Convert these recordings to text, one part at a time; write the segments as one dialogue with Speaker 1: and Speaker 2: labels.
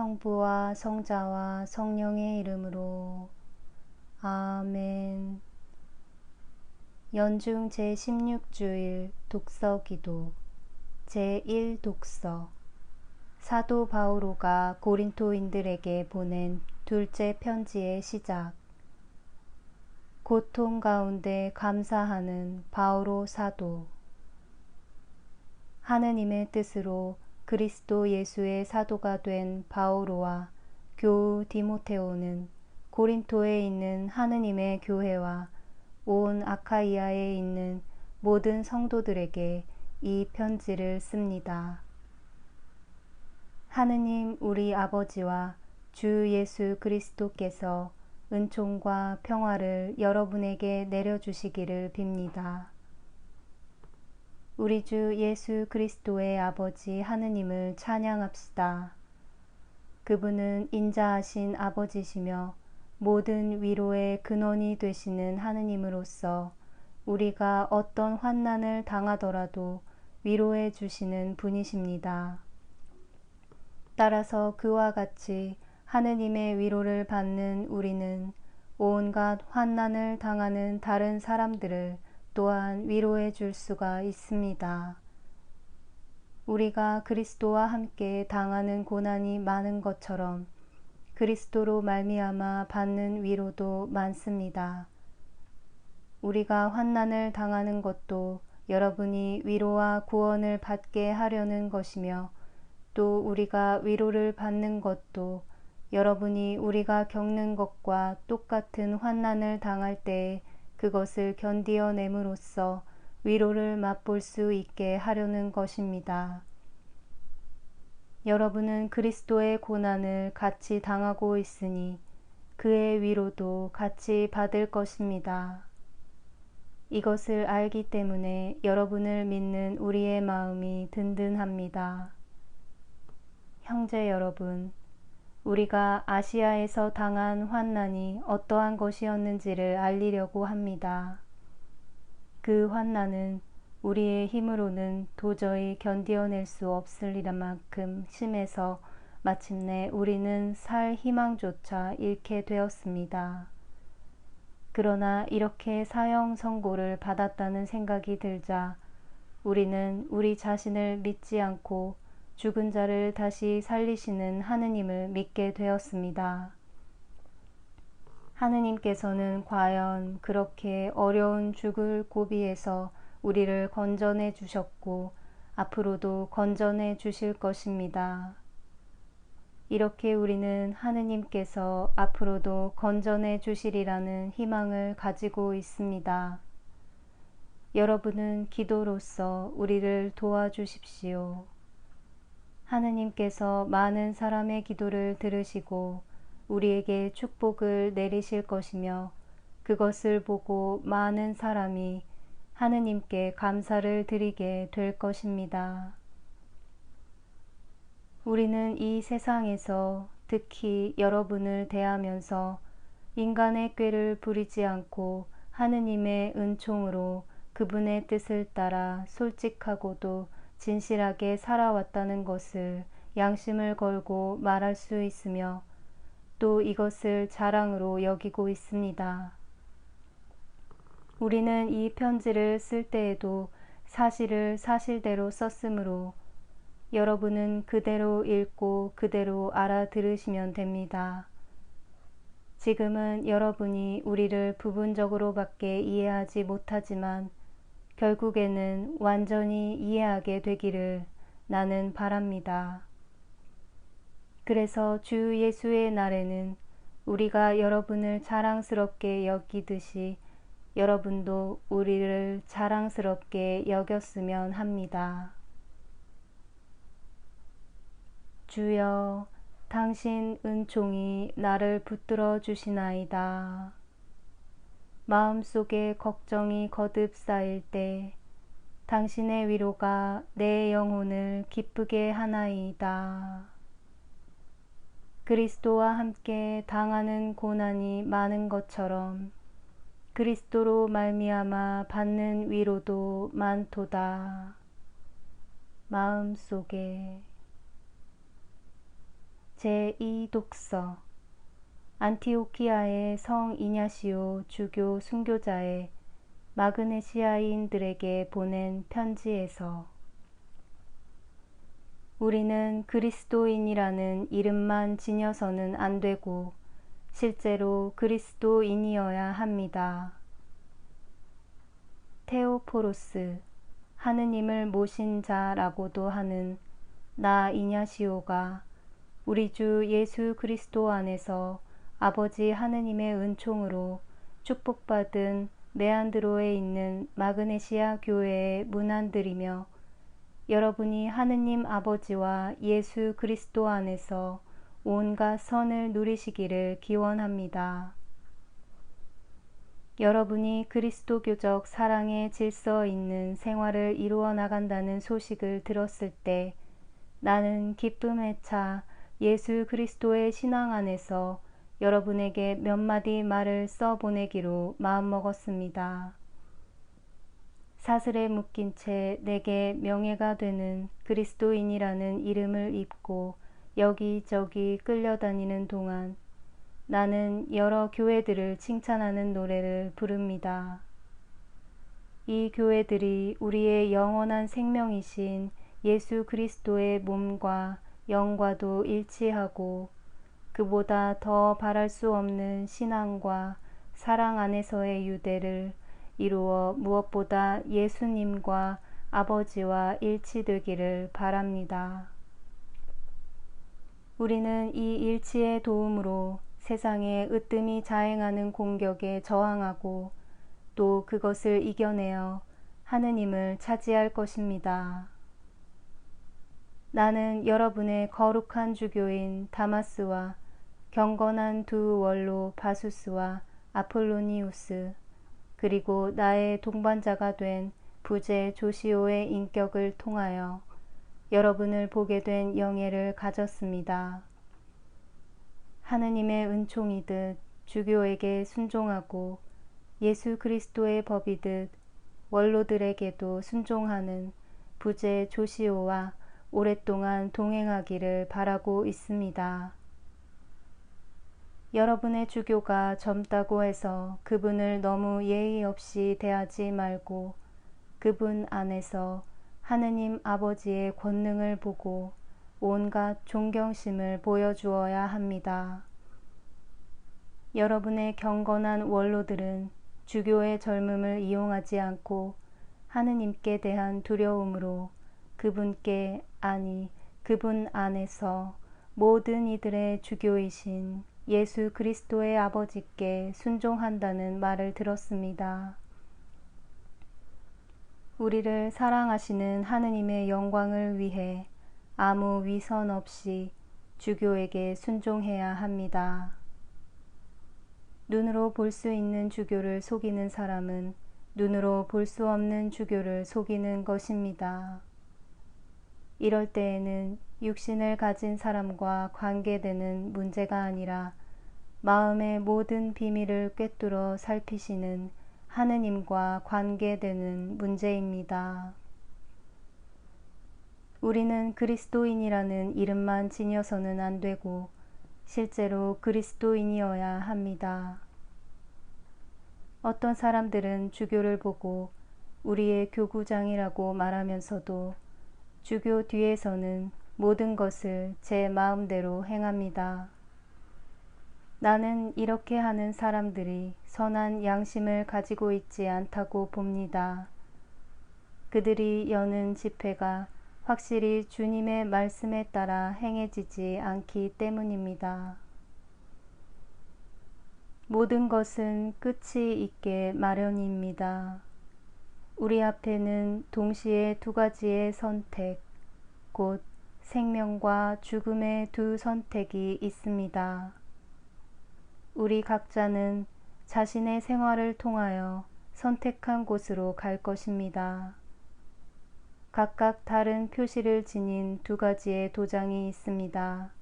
Speaker 1: 성부와 성자와 성령의 이름으로. 아멘. 연중 제16주일 독서기도. 제1독서. 사도 바오로가 고린토인들에게 보낸 둘째 편지의 시작. 고통 가운데 감사하는 바오로 사도. 하느님의 뜻으로 그리스도 예수의 사도가 된 바오로와 교우 디모테오는 고린토에 있는 하느님의 교회와 온 아카이아에 있는 모든 성도들에게 이 편지를 씁니다. 하느님 우리 아버지와 주 예수 그리스도께서 은총과 평화를 여러분에게 내려주시기를 빕니다. 우리 주 예수 그리스도의 아버지 하느님을 찬양합시다. 그분은 인자하신 아버지시며 모든 위로의 근원이 되시는 하느님으로서 우리가 어떤 환난을 당하더라도 위로해 주시는 분이십니다. 따라서 그와 같이 하느님의 위로를 받는 우리는 온갖 환난을 당하는 다른 사람들을 또한 위로해 줄 수가 있습니다. 우리가 그리스도와 함께 당하는 고난이 많은 것처럼 그리스도로 말미암아 받는 위로도 많습니다. 우리가 환난을 당하는 것도 여러분이 위로와 구원을 받게 하려는 것이며 또 우리가 위로를 받는 것도 여러분이 우리가 겪는 것과 똑같은 환난을 당할 때에 그것을 견디어냄으로써 위로를 맛볼 수 있게 하려는 것입니다. 여러분은 그리스도의 고난을 같이 당하고 있으니 그의 위로도 같이 받을 것입니다. 이것을 알기 때문에 여러분을 믿는 우리의 마음이 든든합니다. 형제 여러분, 우리가 아시아에서 당한 환난이 어떠한 것이었는지를 알리려고 합니다. 그 환난은 우리의 힘으로는 도저히 견디어낼 수 없으리라 만큼 심해서 마침내 우리는 살 희망조차 잃게 되었습니다. 그러나 이렇게 사형 선고를 받았다는 생각이 들자 우리는 우리 자신을 믿지 않고 죽은 자를 다시 살리시는 하느님을 믿게 되었습니다. 하느님께서는 과연 그렇게 어려운 죽을 고비에서 우리를 건져내 주셨고 앞으로도 건져내 주실 것입니다. 이렇게 우리는 하느님께서 앞으로도 건져내 주시리라는 희망을 가지고 있습니다. 여러분은 기도로서 우리를 도와주십시오. 하느님께서 많은 사람의 기도를 들으시고 우리에게 축복을 내리실 것이며 그것을 보고 많은 사람이 하느님께 감사를 드리게 될 것입니다. 우리는 이 세상에서 특히 여러분을 대하면서 인간의 꾀를 부리지 않고 하느님의 은총으로 그분의 뜻을 따라 솔직하고도 진실하게 살아왔다는 것을 양심을 걸고 말할 수 있으며 또 이것을 자랑으로 여기고 있습니다. 우리는 이 편지를 쓸 때에도 사실을 사실대로 썼으므로 여러분은 그대로 읽고 그대로 알아들으시면 됩니다. 지금은 여러분이 우리를 부분적으로밖에 이해하지 못하지만 결국에는 완전히 이해하게 되기를 나는 바랍니다. 그래서 주 예수의 날에는 우리가 여러분을 자랑스럽게 여기듯이 여러분도 우리를 자랑스럽게 여겼으면 합니다. 주여, 당신 은총이 나를 붙들어 주시나이다. 마음속에 걱정이 거듭 쌓일 때 당신의 위로가 내 영혼을 기쁘게 하나이다. 그리스도와 함께 당하는 고난이 많은 것처럼 그리스도로 말미암아 받는 위로도 많도다. 마음속에 제2독서 안티오키아의 성 이냐시오 주교 순교자의 마그네시아인들에게 보낸 편지에서 우리는 그리스도인이라는 이름만 지녀서는 안 되고 실제로 그리스도인이어야 합니다. 테오포로스, 하느님을 모신 자라고도 하는 나 이냐시오가 우리 주 예수 그리스도 안에서 아버지 하느님의 은총으로 축복받은 메안드로에 있는 마그네시아 교회의 문안들이며 여러분이 하느님 아버지와 예수 그리스도 안에서 온갖 선을 누리시기를 기원합니다. 여러분이 그리스도교적 사랑의 질서 있는 생활을 이루어 나간다는 소식을 들었을 때 나는 기쁨에 차 예수 그리스도의 신앙 안에서 여러분에게 몇 마디 말을 써 보내기로 마음먹었습니다. 사슬에 묶인 채 내게 명예가 되는 그리스도인이라는 이름을 입고 여기저기 끌려다니는 동안 나는 여러 교회들을 칭찬하는 노래를 부릅니다. 이 교회들이 우리의 영원한 생명이신 예수 그리스도의 몸과 영과도 일치하고 그보다 더 바랄 수 없는 신앙과 사랑 안에서의 유대를 이루어 무엇보다 예수님과 아버지와 일치되기를 바랍니다. 우리는 이 일치의 도움으로 세상에 으뜸이 자행하는 공격에 저항하고 또 그것을 이겨내어 하느님을 차지할 것입니다. 나는 여러분의 거룩한 주교인 다마스와 경건한 두 원로 바수스와 아폴로니우스 그리고 나의 동반자가 된 부제 조시오의 인격을 통하여 여러분을 보게 된 영예를 가졌습니다. 하느님의 은총이듯 주교에게 순종하고 예수 그리스도의 법이듯 원로들에게도 순종하는 부제 조시오와 오랫동안 동행하기를 바라고 있습니다. 여러분의 주교가 젊다고 해서 그분을 너무 예의 없이 대하지 말고 그분 안에서 하느님 아버지의 권능을 보고 온갖 존경심을 보여주어야 합니다. 여러분의 경건한 원로들은 주교의 젊음을 이용하지 않고 하느님께 대한 두려움으로 그분께 아니 그분 안에서 모든 이들의 주교이신 예수 그리스도의 아버지께 순종한다는 말을 들었습니다. 우리를 사랑하시는 하느님의 영광을 위해 아무 위선 없이 주교에게 순종해야 합니다. 눈으로 볼 수 있는 주교를 속이는 사람은 눈으로 볼 수 없는 주교를 속이는 것입니다. 이럴 때에는 육신을 가진 사람과 관계되는 문제가 아니라 마음의 모든 비밀을 꿰뚫어 살피시는 하느님과 관계되는 문제입니다. 우리는 그리스도인이라는 이름만 지녀서는 안 되고 실제로 그리스도인이어야 합니다. 어떤 사람들은 주교를 보고 우리의 교구장이라고 말하면서도 주교 뒤에서는 모든 것을 제 마음대로 행합니다. 나는 이렇게 하는 사람들이 선한 양심을 가지고 있지 않다고 봅니다. 그들이 여는 집회가 확실히 주님의 말씀에 따라 행해지지 않기 때문입니다. 모든 것은 끝이 있게 마련입니다. 우리 앞에는 동시에 두 가지의 선택, 곧 생명과 죽음의 두 선택이 있습니다. 우리 각자는 자신의 생활을 통하여 선택한 곳으로 갈 것입니다. 각각 다른 표시를 지닌 두 가지의 도장이 있습니다.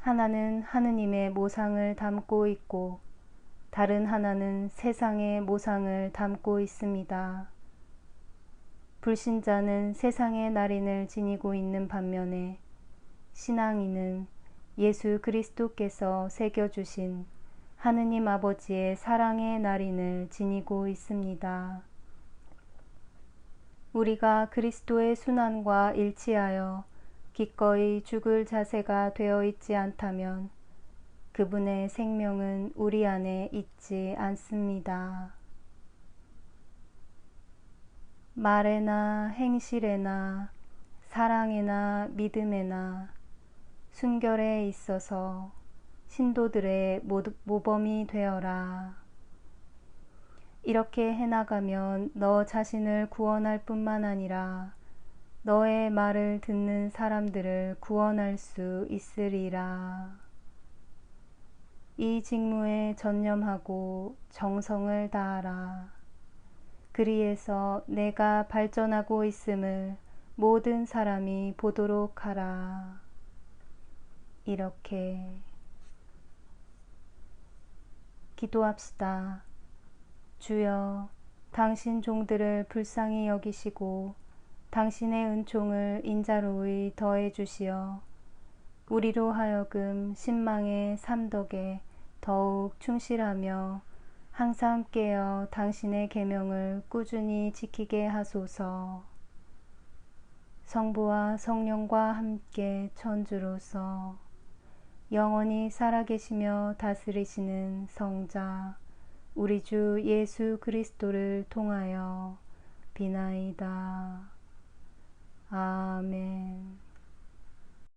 Speaker 1: 하나는 하느님의 모상을 담고 있고 다른 하나는 세상의 모상을 담고 있습니다. 불신자는 세상의 날인을 지니고 있는 반면에 신앙인은 예수 그리스도께서 새겨주신 하느님 아버지의 사랑의 날인을 지니고 있습니다. 우리가 그리스도의 순환과 일치하여 기꺼이 죽을 자세가 되어 있지 않다면 그분의 생명은 우리 안에 있지 않습니다. 말에나 행실에나 사랑에나 믿음에나 순결에 있어서 신도들의 모범이 되어라. 이렇게 해나가면 너 자신을 구원할 뿐만 아니라 너의 말을 듣는 사람들을 구원할 수 있으리라. 이 직무에 전념하고 정성을 다하라. 그리해서 내가 발전하고 있음을 모든 사람이 보도록 하라. 이렇게 기도합시다. 주여, 당신 종들을 불쌍히 여기시고 당신의 은총을 인자로이 더해 주시어 우리로 하여금 신망의 삼덕에 더욱 충실하며 항상 깨어 당신의 계명을 꾸준히 지키게 하소서. 성부와 성령과 함께 천주로서 영원히 살아계시며 다스리시는 성자 우리 주 예수 그리스도를 통하여 비나이다. 아멘.